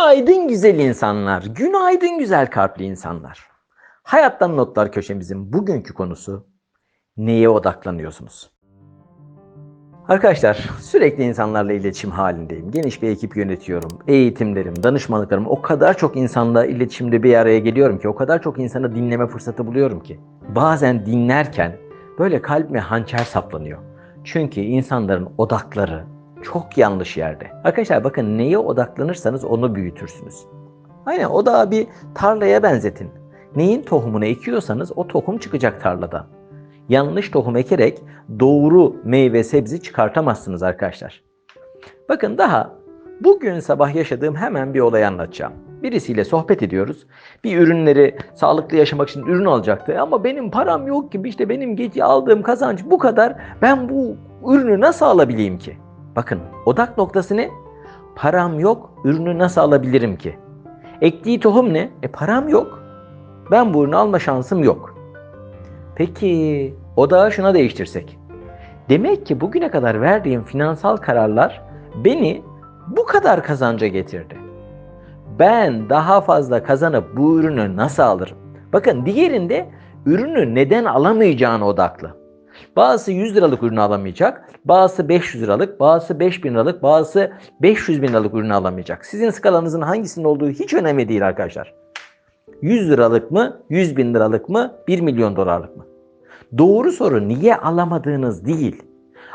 Günaydın güzel insanlar, günaydın güzel kalpli insanlar. Hayattan Notlar köşemizin bugünkü konusu neye odaklanıyorsunuz? Arkadaşlar sürekli insanlarla iletişim halindeyim. Geniş bir ekip yönetiyorum. Eğitimlerim, danışmanlıklarım o kadar çok insanla iletişimde bir araya geliyorum ki o kadar çok insanı dinleme fırsatı buluyorum ki. Bazen dinlerken böyle kalbime hançer saplanıyor. Çünkü insanların odakları çok yanlış yerde. Arkadaşlar bakın neye odaklanırsanız onu büyütürsünüz. Aynen o da bir tarlaya benzetin. Neyin tohumunu ekiyorsanız o tohum çıkacak tarladan. Yanlış tohum ekerek doğru meyve sebze çıkartamazsınız arkadaşlar. Bakın daha bugün sabah yaşadığım hemen bir olayı anlatacağım. Birisiyle sohbet ediyoruz. Bir ürünleri sağlıklı yaşamak için ürün alacaktı ama benim param yok gibi işte benim gece aldığım kazanç bu kadar. Ben bu ürünü nasıl alabileyim ki? Bakın odak noktası ne? Param yok, ürünü nasıl alabilirim ki? Ektiği tohum ne? E param yok. Ben bu ürünü alma şansım yok. Peki odağı şuna değiştirsek. Demek ki bugüne kadar verdiğim finansal kararlar beni bu kadar kazanca getirdi. Ben daha fazla kazanıp bu ürünü nasıl alırım? Bakın diğerinde ürünü neden alamayacağına odaklı. Bazısı 100 liralık ürünü alamayacak, bazısı 500 liralık, bazısı 5000 liralık, bazısı 500 bin liralık ürünü alamayacak. Sizin skalanızın hangisinin olduğu hiç önemli değil arkadaşlar. 100 liralık mı, 100 bin liralık mı, 1 milyon dolarlık mı? Doğru soru niye alamadığınız değil.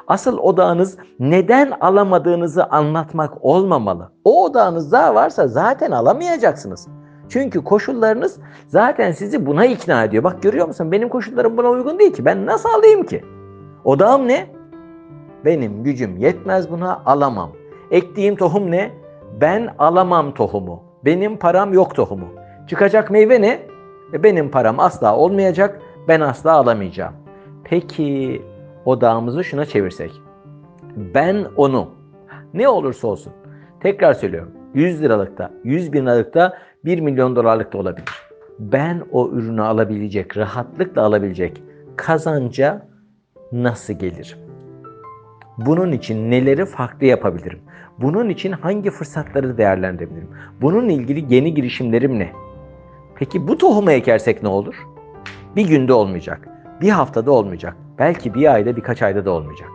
Asıl odağınız neden alamadığınızı anlatmak olmamalı. O odağınız daha varsa zaten alamayacaksınız. Çünkü koşullarınız zaten sizi buna ikna ediyor. Bak görüyor musun? Benim koşullarım buna uygun değil ki. Ben nasıl alayım ki? Odağım ne? Benim gücüm yetmez buna alamam. Ektiğim tohum ne? Ben alamam tohumu. Benim param yok tohumu. Çıkacak meyve ne? E benim param asla olmayacak. Ben asla alamayacağım. Peki odağımızı şuna çevirsek. Ben onu ne olursa olsun tekrar söylüyorum 100 liralıkta, 100 bin liralıkta 1 milyon dolarlık da olabilir. Ben o ürünü alabilecek, rahatlıkla alabilecek kazanca nasıl gelirim? Bunun için neleri farklı yapabilirim? Bunun için hangi fırsatları değerlendirebilirim? Bunun ilgili yeni girişimlerim ne? Peki bu tohumu ekersek ne olur? Bir günde olmayacak, bir haftada olmayacak, belki bir ayda birkaç ayda da olmayacak.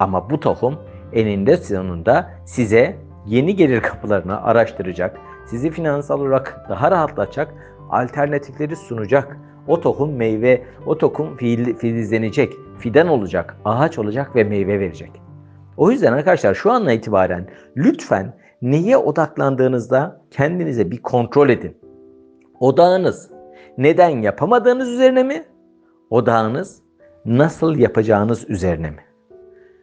Ama bu tohum eninde sonunda size yeni gelir kapılarını araştıracak, sizi finansal olarak daha rahatlatacak, alternatifleri sunacak. O tohum meyve, o tohum fil, filizlenecek, fidan olacak, ağaç olacak ve meyve verecek. O yüzden arkadaşlar şu anla itibaren lütfen neye odaklandığınızda kendinize bir kontrol edin. Odağınız neden yapamadığınız üzerine mi? Odağınız nasıl yapacağınız üzerine mi?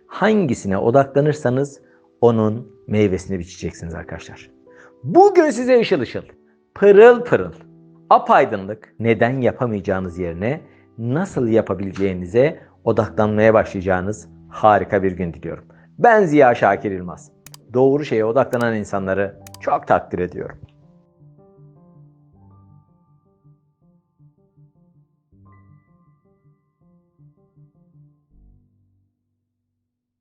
Hangisine odaklanırsanız onun meyvesini biçeceksiniz arkadaşlar. Bugün size ışıl ışıl, pırıl pırıl, apaydınlık neden yapamayacağınız yerine nasıl yapabileceğinize odaklanmaya başlayacağınız harika bir gün diliyorum. Ben Ziya Şakir İlmaz. Doğru şeye odaklanan insanları çok takdir ediyorum.